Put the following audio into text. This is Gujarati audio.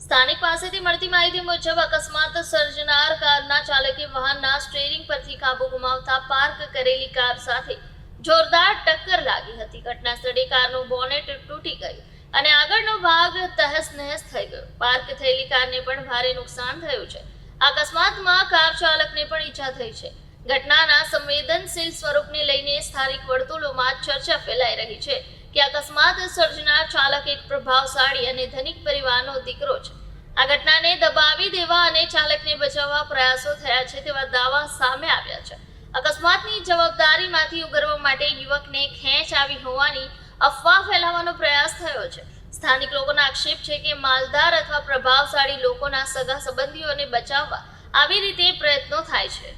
સ્થાનિક પાસેથી મળતી માહિતી મુજબ અકસ્માત સર્જનાર કારના ચાલકે વાહનના સ્ટેરિંગ પરથી કાબુ ગુમાવતા પાર્ક કરેલી કાર સાથે જોરદાર ટક્કર લાગી હતી. ઘટના સ્થળે કારનું બોનેટ તૂટી ગયું અને આગળનો ભાગ તહસ નહસ થઈ ગયો. પાર્ક થયેલી કારને પણ ભારે નુકસાન થયું છે. અકસ્માતમાં કાર ચાલકને પણ ઈજા થઈ છે. ઘટનાના સંવેદનશીલ સ્વરૂપને લઈને સ્થાનિક વર્તુળોમાં ચર્ચા ફેલાઈ રહી છે. કે અકસ્માત સર્જનાર ચાલક એક પ્રભાવશાળી અને ધનિક પરિવારનો દીકરો છે. આ ઘટનાને દબાવી દેવા અને ચાલકને બચાવવા પ્રયાસો થયા છે તેવા દાવા સામે આવ્યા છે. અકસ્માતની જવાબદારીમાંથી ઉગરવા માટે યુવકને ખેંચ આવી હોવાની અફવા ફેલાવવાનો પ્રયાસ થયો છે. સ્થાનિક લોકોના આક્ષેપ છે કે માલદાર અથવા પ્રભાવશાળી લોકોના સગા સંબંધીઓને બચાવવા આવી રીતે પ્રયત્નો થાય છે.